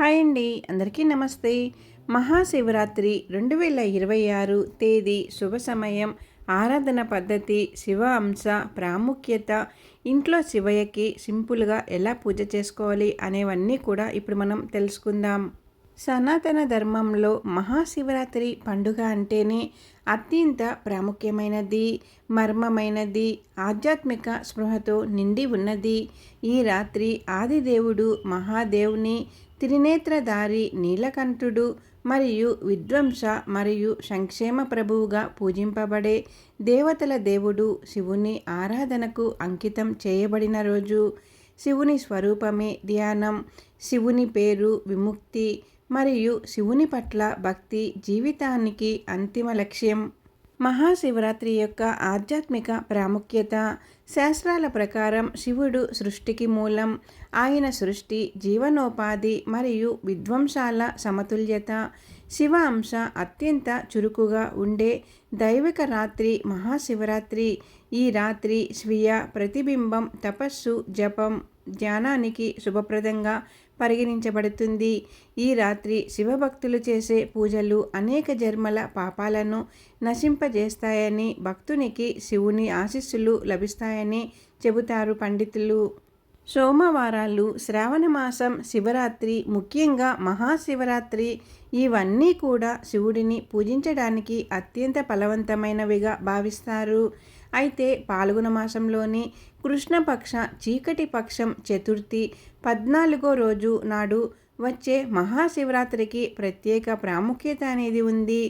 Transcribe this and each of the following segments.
Hi అండి. అందరికీ నమస్తే. మహాశివరాత్రి రెండు వేల ఇరవై ఆరు తేదీ శుభ సమయం. ఆరాధన పద్ధతి శివ అంశ ప్రాముఖ్యత ఇంట్లో శివయ్యకి సింపుల్గా ఎలా పూజ చేసుకోవాలి అనేవన్నీ కూడా ఇప్పుడు మనం తెలుసుకుందాం. సనాతన ధర్మంలో మహాశివరాత్రి పండుగ అంటేనే అత్యంత ప్రాముఖ్యమైనది మర్మమైనది ఆధ్యాత్మిక స్పృహతో నిండి ఉన్నది. ఈ రాత్రి ఆదిదేవుడు మహాదేవుని త్రినేత్రధారి నీలకంఠుడు మరియు విధ్వంస మరియు సంక్షేమ ప్రభువుగా పూజింపబడే దేవతల దేవుడు శివుని ఆరాధనకు అంకితం చేయబడిన రోజు. శివుని స్వరూపమే ధ్యానం. శివుని పేరు విముక్తి మరియు శివుని పట్ల భక్తి జీవితానికి అంతిమ లక్ష్యం. మహాశివరాత్రి యొక్క ఆధ్యాత్మిక ప్రాముఖ్యత శాస్త్రాల ప్రకారం శివుడు సృష్టికి మూలం ఆయన సృష్టి జీవనోపాధి మరియు విధ్వంసాల సమతుల్యత శివ అంశ అత్యంత చురుకుగా ఉండే దైవిక రాత్రి మహాశివరాత్రి ఈ రాత్రి స్వీయ ప్రతిబింబం తపస్సు జపం ధ్యానానికి శుభప్రదంగా పరిగణించబడుతుంది. ఈ రాత్రి శివభక్తులు చేసే పూజలు అనేక జన్మల పాపాలను నశింపజేస్తాయని భక్తునికి శివుని ఆశీస్సులు లభిస్తాయని చెబుతారు పండితులు. సోమవారాలు శ్రావణ మాసం శివరాత్రి ముఖ్యంగా మహాశివరాత్రి ఇవన్నీ కూడా శివుడిని పూజించడానికి అత్యంత ఫలవంతమైనవిగా భావిస్తారు. అయితే పాల్గొన మాసంలోని కృష్ణపక్ష చీకటి పక్షం చతుర్థి పద్నాలుగో రోజు నాడు వచ్చే మహాశివరాత్రికి ప్రత్యేక ప్రాముఖ్యత అనేది ఉంది.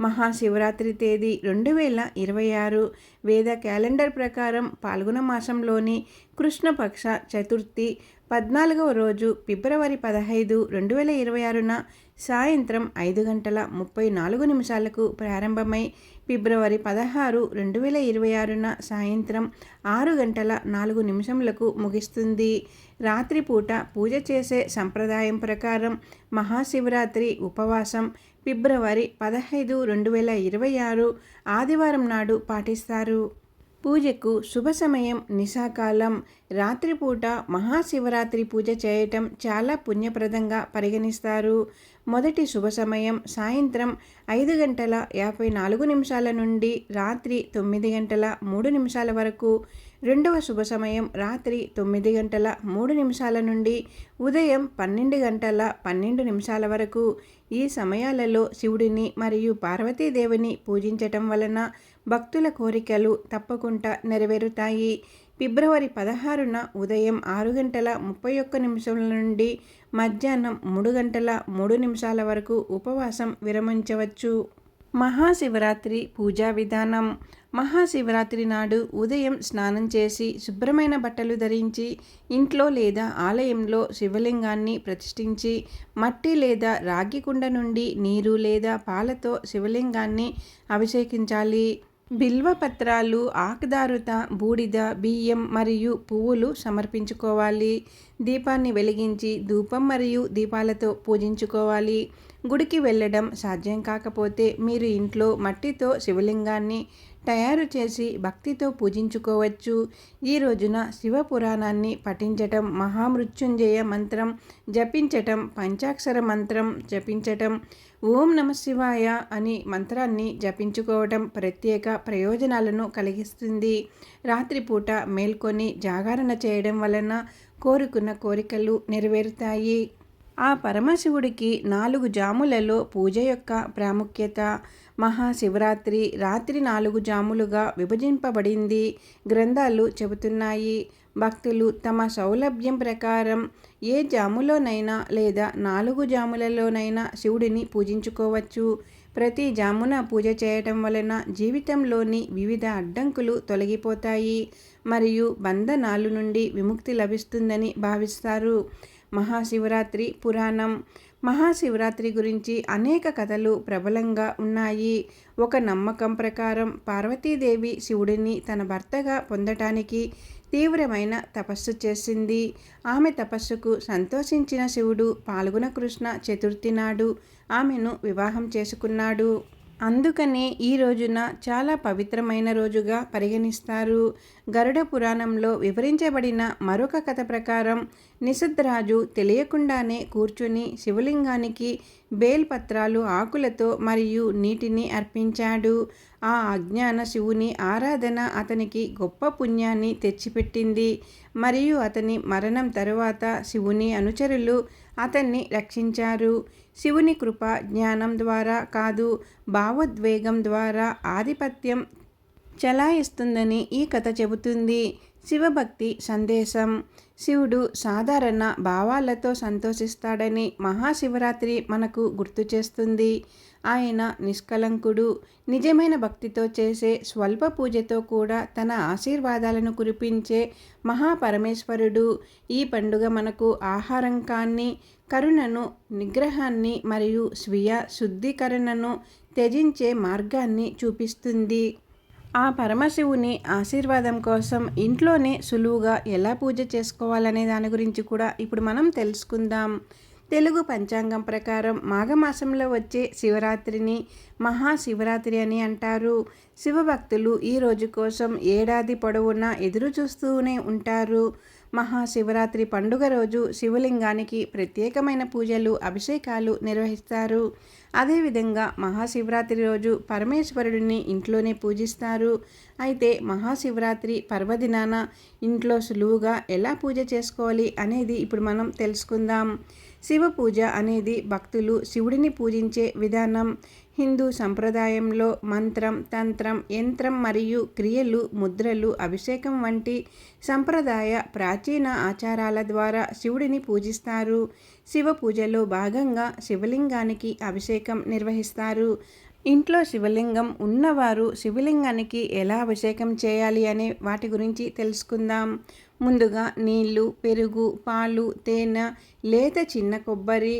మహాశివరాత్రి తేదీ రెండు వేల ఇరవై ఆరు. వేద క్యాలెండర్ ప్రకారం పాల్గొన మాసంలోని కృష్ణపక్ష చతుర్థి పద్నాలుగవ రోజు ఫిబ్రవరి పదహైదు రెండు వేల ఇరవై ఆరున సాయంత్రం ఐదు గంటల ముప్పై నాలుగు నిమిషాలకు ప్రారంభమై ఫిబ్రవరి పదహారు రెండు వేల ఇరవై ఆరున సాయంత్రం ఆరు గంటల నాలుగు నిమిషములకు ముగిస్తుంది. రాత్రిపూట పూజ చేసే సంప్రదాయం ప్రకారం మహాశివరాత్రి ఉపవాసం ఫిబ్రవరి పదహైదు రెండు వేల ఇరవై ఆరు ఆదివారం నాడు పాటిస్తారు. పూజకు శుభ సమయం నిశాకాలం. రాత్రిపూట మహాశివరాత్రి పూజ చేయటం చాలా పుణ్యప్రదంగా పరిగణిస్తారు. మొదటి శుభ సమయం సాయంత్రం ఐదు గంటల యాభై నాలుగు నిమిషాల నుండి రాత్రి తొమ్మిది గంటల మూడు నిమిషాల వరకు. రెండవ శుభ సమయం రాత్రి తొమ్మిది గంటల మూడు నిమిషాల నుండి ఉదయం పన్నెండు గంటల పన్నెండు నిమిషాల వరకు. ఈ సమయాలలో శివుడిని మరియు పార్వతీదేవిని పూజించటం వలన భక్తుల కోరికలు తప్పకుండా నెరవేరుతాయి. ఫిబ్రవరి పదహారున ఉదయం ఆరు గంటల ముప్పై ఒక్క నిమిషాల నుండి మధ్యాహ్నం మూడు గంటల మూడు నిమిషాల వరకు ఉపవాసం విరమించవచ్చు. మహాశివరాత్రి పూజా విధానం. మహాశివరాత్రి నాడు ఉదయం స్నానం చేసి శుభ్రమైన బట్టలు ధరించి ఇంట్లో లేదా ఆలయంలో శివలింగాన్ని ప్రతిష్ఠించి మట్టి లేదా రాగి కుండ నుండి నీరు లేదా పాలతో శివలింగాన్ని అభిషేకించాలి. బిల్వపత్రాలు ఆకుదారుత బూడిద బియ్యం మరియు పువ్వులు సమర్పించుకోవాలి. దీపాన్ని వెలిగించి ధూపం మరియు దీపాలతో పూజించుకోవాలి. గుడికి వెళ్ళడం సాధ్యం కాకపోతే మీరు ఇంట్లో మట్టితో శివలింగాన్ని తయారు చేసి భక్తితో పూజించుకోవచ్చు. ఈ రోజున శివ పురాణాన్ని పఠించటం మహామృత్యుంజయ మంత్రం జపించటం పంచాక్షర మంత్రం జపించటం ఓం నమ శివాయ అని మంత్రాన్ని జపించుకోవటం ప్రత్యేక ప్రయోజనాలను కలిగిస్తుంది. రాత్రిపూట మేల్కొని జాగరణ చేయడం వలన కోరుకున్న కోరికలు నెరవేరుతాయి. ఆ పరమశివుడికి నాలుగు జాములలో పూజ యొక్క ప్రాముఖ్యత మహాశివరాత్రి రాత్రి నాలుగు జాములుగా విభజింపబడింది. గ్రంథాలు చెబుతున్నాయి. భక్తులు తమ సౌలభ్యం ప్రకారం ఏ జాములోనైనా లేదా నాలుగు జాములలోనైనా శివుడిని పూజించుకోవచ్చు. ప్రతి జామున పూజ చేయటం వలన జీవితంలోని వివిధ అడ్డంకులు తొలగిపోతాయి. మరియు బంధనాలు నుండి విముక్తి లభిస్తుందని భావిస్తారు. మహాశివరాత్రి పురాణం. మహాశివరాత్రి గురించి అనేక కథలు ప్రబలంగా ఉన్నాయి. ఒక నమ్మకం ప్రకారం పార్వతీదేవి శివుడిని తన భర్తగా పొందటానికి తీవ్రమైన తపస్సు చేసింది. ఆమె తపస్సుకు సంతోషించిన శివుడు పాల్గొన కృష్ణ చతుర్థి నాడు ఆమెను వివాహం చేసుకున్నాడు. అందుకనే ఈ రోజున చాలా పవిత్రమైన రోజుగా పరిగణిస్తారు. గరుడ పురాణంలో వివరించబడిన మరొక కథ ప్రకారం నిషద్రాజు తెలియకుండానే కూర్చుని శివలింగానికి బేల్పత్రాలు ఆకులతో మరియు నీటిని అర్పించాడు. ఆ అజ్ఞాన శివుని ఆరాధన అతనికి గొప్ప పుణ్యాన్ని తెచ్చిపెట్టింది. మరియు అతని మరణం తరువాత శివుని అనుచరులు అతన్ని రక్షించారు. శివుని కృప జ్ఞానం ద్వారా కాదు భావోద్వేగం ద్వారా ఆధిపత్యం చలాయిస్తుందని ఈ కథ చెబుతుంది. శివభక్తి సందేశం. శివుడు సాధారణ భావాలతో సంతోషిస్తాడని మహాశివరాత్రి మనకు గుర్తు చేస్తుంది. ఆయన నిష్కలంకుడు నిజమైన భక్తితో చేసే స్వల్ప పూజతో కూడా తన ఆశీర్వాదాలను కురిపించే మహాపరమేశ్వరుడు. ఈ పండుగ మనకు ఆహారం కాన్ని కరుణను నిగ్రహాన్ని మరియు స్వీయ శుద్ధీకరణను త్యజించే మార్గాన్ని చూపిస్తుంది. ఆ పరమశివుని ఆశీర్వాదం కోసం ఇంట్లోనే సులువుగా ఎలా పూజ చేసుకోవాలనే దాని గురించి కూడా ఇప్పుడు మనం తెలుసుకుందాం. తెలుగు పంచాంగం ప్రకారం మాఘమాసంలో వచ్చే శివరాత్రిని మహాశివరాత్రి అని అంటారు. శివభక్తులు ఈ రోజు కోసం ఏడాది పొడవునా ఎదురు చూస్తూనే ఉంటారు. మహాశివరాత్రి పండుగ రోజు శివలింగానికి ప్రత్యేకమైన పూజలు అభిషేకాలు నిర్వహిస్తారు. అదేవిధంగా మహాశివరాత్రి రోజు పరమేశ్వరుడిని ఇంట్లోనే పూజిస్తారు. అయితే మహాశివరాత్రి పర్వదినాన ఇంట్లో సులువుగా ఎలా పూజ చేసుకోవాలి అనేది ఇప్పుడు మనం తెలుసుకుందాం. శివ పూజ అనేది భక్తులు శివుడిని పూజించే విధానం. హిందూ సంప్రదాయంలో మంత్రం తంత్రం యంత్రం మరియు క్రియలు ముద్రలు అభిషేకం వంటి సంప్రదాయ ప్రాచీన ఆచారాల ద్వారా శివుడిని పూజిస్తారు. శివ పూజలో భాగంగా శివలింగానికి అభిషేకం నిర్వహిస్తారు. ఇంట్లో శివలింగం ఉన్నవారు శివలింగానికి ఎలా అభిషేకం చేయాలి అనే వాటి గురించి తెలుసుకుందాం. ముందుగా నీళ్ళు పెరుగు పాలు తేనె లేత చిన్న కొబ్బరి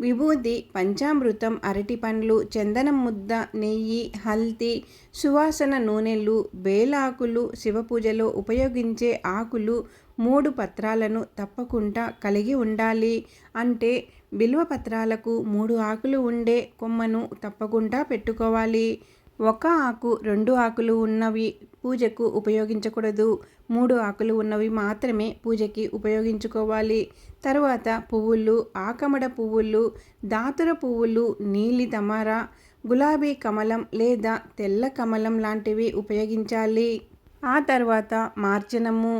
విభూతి పంచామృతం అరటి పండ్లు చందనం ముద్ద నెయ్యి హల్తీ సువాసన నూనెలు బేలాకులు శివపూజలో ఉపయోగించే ఆకులు మూడు పత్రాలను తప్పకుండా కలిగి ఉండాలి. అంటే బిల్వ పత్రాలకు మూడు ఆకులు ఉండే కొమ్మను తప్పకుండా పెట్టుకోవాలి. ఒక ఆకు రెండు ఆకులు ఉన్నవి పూజకు ఉపయోగించకూడదు. మూడు ఆకులు ఉన్నవి మాత్రమే పూజకి ఉపయోగించుకోవాలి. తర్వాత పువ్వులు ఆకమడ పువ్వులు దాతుర పువ్వులు నీలి తమార గులాబీ కమలం లేదా తెల్ల కమలం లాంటివి ఉపయోగించాలి. ఆ తర్వాత మార్జనము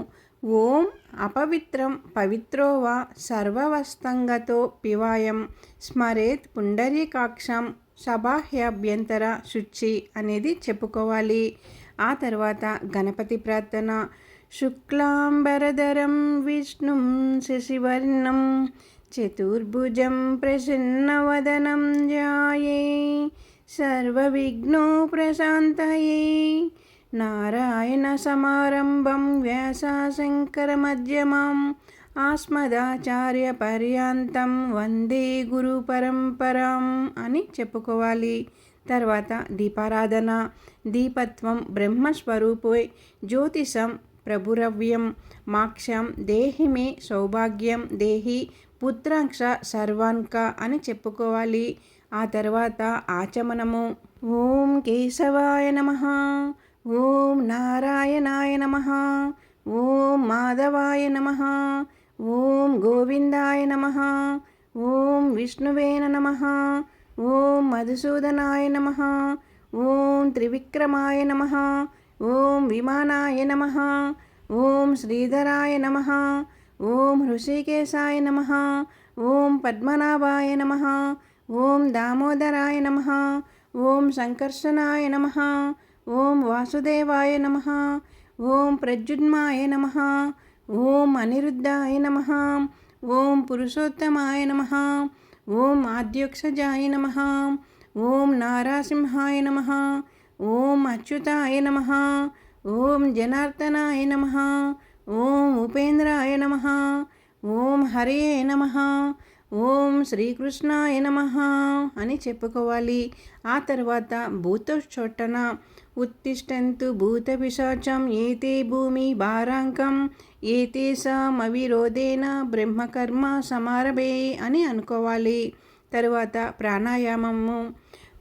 ఓం అపవిత్రం పవిత్రోవా సర్వవస్తంగతో పివాయం స్మరేత్ పుండరీకాక్షం సబాహ్యాభ్యంతర శుచి అనేది చెప్పుకోవాలి. ఆ తర్వాత గణపతి ప్రార్థన. శుక్లాంబరధరం విష్ణుం శశివర్ణం చతుర్భుజం ప్రసన్నవదనం జాయే. సర్వవిఘ్నో ప్రశాంతయే. నారాయణ సమారంభం వ్యాసాశంకరమధ్యమం ఆస్మదాచార్య వందే గురు పరంపరం అని చెప్పుకోవాలి. తర్వాత దీపారాధన దీపత్వం బ్రహ్మస్వరూపే జ్యోతిషం ప్రభురవ్యం మాక్షం దేహి మే సౌభాగ్యం దేహి పుత్రాంక్ష సర్వాన్క అని చెప్పుకోవాలి. ఆ తర్వాత ఆచమనము. ఓం కేశవాయ నమ. ఓం నారాయణాయ నమ ఓం మాధవాయ నమ ఓం గోవిందాయ నమ ఓం విష్ణువేన నమ ఓం మధుసూదనాయ నమ ఓం త్రివిక్రమాయ నమ ఓం విమానాయ నమ ఓం శ్రీధరాయ నమ ఓం హృషికేశాయ నమ ఓం పద్మనాభాయ నమ ఓం దామోదరాయ నమ ఓం సంకర్షణాయ నమ ఓం వాసుదేవాయ నమ ఓం ప్రద్యున్మాయ నమ ఓం అనిరుద్ధాయ నమ ఓం పురుషోత్తమాయ నమ ఓం ఆద్యోక్షజాయ నమ ఓం నారాసింహాయ నమ ఓం అచ్యుతాయ నమ ఓం జనార్దనాయ నమ ఓం ఉపేంద్రాయ నమ ఓం హరే నమ ఓం శ్రీకృష్ణాయ నమ అని చెప్పుకోవాలి ఆ తర్వాత భూతోచ్చోట్టన ఉత్తిష్టంతు భూతపిశాచం ఏతే భూమి భారాంకం ఏతేసామవిరోధేన బ్రహ్మకర్మ సమారభే అని అనుకోవాలి. తరువాత ప్రాణాయామము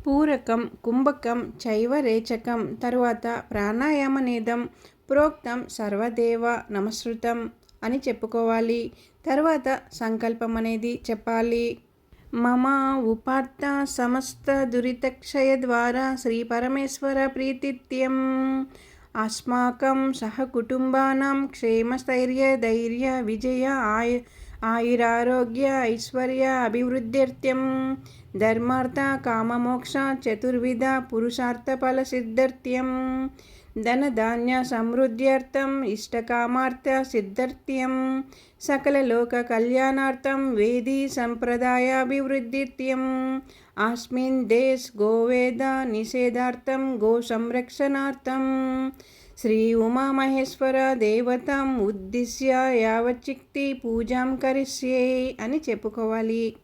పూరకం కుంభకం చైవరేచకం తరువాత ప్రాణాయామ నేదం ప్రోక్తం సర్వదేవ నమస్కృతం అని చెప్పుకోవాలి. తర్వాత సంకల్పం అనేది చెప్పాలి. మమ ఉపాత్త సమస్త దురితక్షయ ద్వారా శ్రీ పరమేశ్వర ప్రీతిత్యం. అస్మాకం సహకుటుంబానాం క్షేమస్థైర్య ధైర్య విజయ ఆయ ఆయురారోగ్య ఐశ్వర్య అభివృద్ధ్యర్థ్యం. ధర్మార్థ కామమోక్ష చతుర్విధ పురుషార్థఫల సిద్ధార్థ్యం. ధనధాన్య సమృద్ధ్యర్థం ఇష్టకామార్థ సిద్ధార్థ్యం సకలలోక కళ్యాణార్థం వేదీ సంప్రదాయాభివృద్ధిత్యం ఆస్మిన్ దేశ్ గోవేద నిషేధార్థం గో సంరక్షణార్థం శ్రీ ఉమామహేశ్వర దేవతం ఉద్దిశ్య యావచ్చిక్తి పూజాం కరిష్యే అని చెప్పుకోవాలి.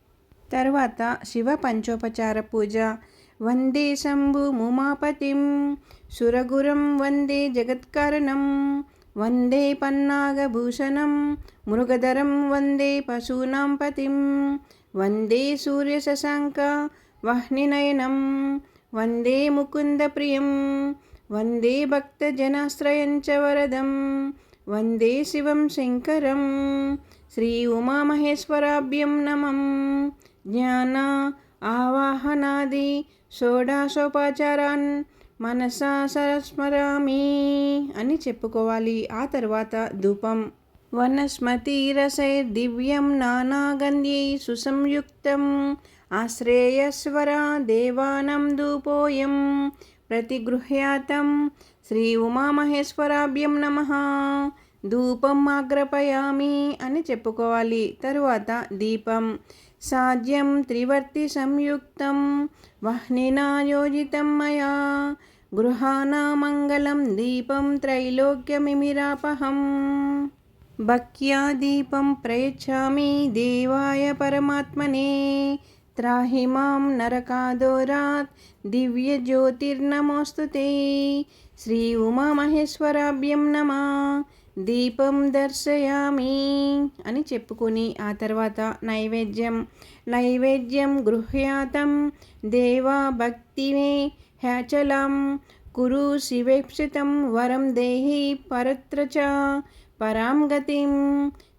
తర్వాత శివ పంచోపచార పూజ. వందే శంభు ముమాపతిం. సురగురం వందే జగత్కరణం వందే పన్నాగభూషణం మృగధరం వందే పశూనాం పతిం వందే సూర్యశశాంక వహ్నినయనం వందే ముకుందప్రియం వందే భక్తజనాశ్రయంచ వరదం వందే శివం శంకరం శ్రీ ఉమామహేశ్వరాభ్యం నమం. జ్ఞాన ఆవాహనాది షోడాశోపాచారాన్ మనసా సరస్మరామి అని చెప్పుకోవాలి. ఆ తర్వాత ధూపం. వనస్మతి వనస్మతిరసైర్దివ్యం నానాగంధ్యై సుసంయుక్తం. ఆశ్రేయస్వరా దేవానం ధూపోయం. ప్రతిగృహ్యాతం శ్రీ ఉమామహేశ్వరాభ్యం నమ. ధూపం ఆగ్రపయామి అని చెప్పుకోవాలి. తరువాత దీపం. సాధ్యం త్రివర్తి సంయుక్తం. వహ్నినా యోజితం మయా. గృహానామంగళం దీపం త్రైలోక్యమిమిరాపహం. భక్త్యా దీపం ప్రయచ్చామి దేవాయ పరమాత్మనే. త్రాహి మాం నరకాదోరాత్ దివ్యజ్యోతిర్నమోస్తు శ్రీ ఉమామహేశ్వరాభ్యం నమ. దీపం దర్శయామి అని చెప్పుకుని ఆ తర్వాత నైవేద్యం. నైవేద్యం గృహ్యాతం దేవా భక్తిమే హ్యాచలం కురు శివేక్షితం వరం దేహి పరత్ర చ పరాం గతిం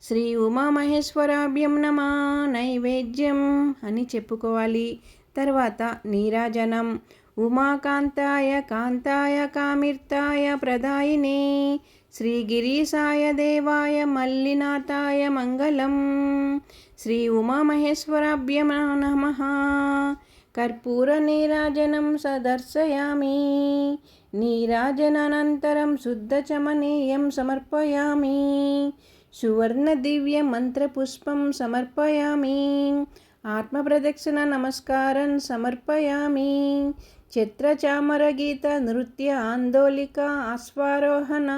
శ్రీ ఉమామహేశ్వరాభ్యం నమా నైవేద్యం అని చెప్పుకోవాలి। తర్వాత నీరాజనం। ఉమాకాంతాయ కాంతాయ కామిర్తాయ ప్రదాయినే। శ్రీగిరీసాయ దేవాయ మల్లినాథాయ మంగళం। శ్రీ ఉమామహేశ్వరాభ్యం నమ। కర్పూరనీరాజనం సదర్శయామి. నీరాజనానంతరం శుద్ధచమనీయం సమర్పయామి. సువర్ణదివ్యమంత్రపుష్పం సమర్పయామి. ఆత్మప్రదక్షిణ నమస్కారం సమర్పయామి. చిత్రచామరగీత నృత్య ఆందోళిక అశ్వారోహణ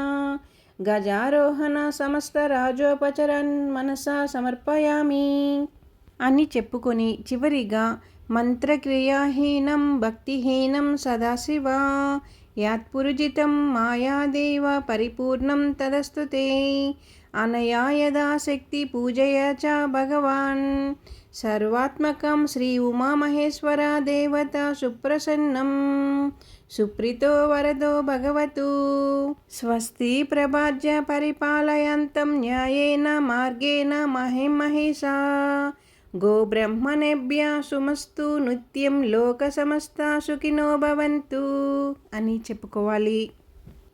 గజారోహణ సమస్త రాజోపచరన్ మనసా సమర్పయామి. అని చెప్పుకొని చివరిగా మంత్రక్రియాహీనం భక్తిహీనం సదాశివ. యాత్పురుజితం మాయాదేవ పరిపూర్ణం తదస్తుతే అనయా యథాశక్తి పూజయ చ భగవాన్. సర్వాత్మకం శ్రీ ఉమామహేశ్వర దేవత సుప్రసన్నం. సుప్రితో వరదో భగవతు. స్వస్తి ప్రభాజ్య పరిపాలయంతం న్యాయేన మార్గేణ మహిమహిషా గోబ్రహ్మణేభ్యాసుమస్తు నృత్యం లోక సమస్త సుఖినో భవంతు అని చెప్పుకోవాలి.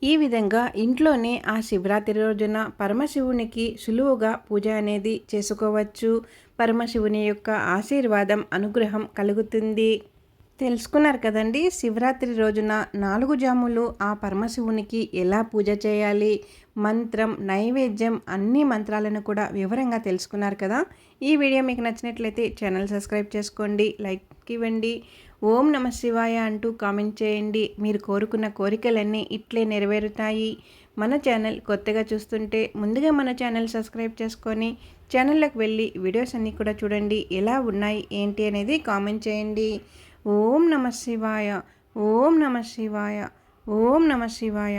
ఈ విధంగా ఇంట్లోనే ఆ శివరాత్రి రోజున పరమశివునికి సులువుగా పూజ అనేది చేసుకోవచ్చు. పరమశివుని యొక్క ఆశీర్వాదం అనుగ్రహం కలుగుతుంది. తెలుసుకున్నారు కదండి శివరాత్రి రోజున నాలుగు జాములు ఆ పరమశివునికి ఎలా పూజ చేయాలి? మంత్రం నైవేద్యం అన్ని మంత్రాలను కూడా వివరంగా తెలుసుకున్నారు కదా. ఈ వీడియో మీకు నచ్చినట్లయితే ఛానల్ సబ్స్క్రైబ్ చేసుకోండి లైక్ ఇవ్వండి ఓం నమ శివాయ అంటూ కామెంట్ చేయండి. మీరు కోరుకున్న కోరికలన్నీ ఇట్లే నెరవేరుతాయి. మన ఛానల్ కొత్తగా చూస్తుంటే ముందుగా మన ఛానల్ సబ్స్క్రైబ్ చేసుకొని ఛానల్లోకి వెళ్ళి వీడియోస్ అన్నీ కూడా చూడండి. ఎలా ఉన్నాయి ఏంటి అనేది కామెంట్ చేయండి. ఓం నమ శివాయ ఓం నమ శివాయ ఓం నమ శివాయ.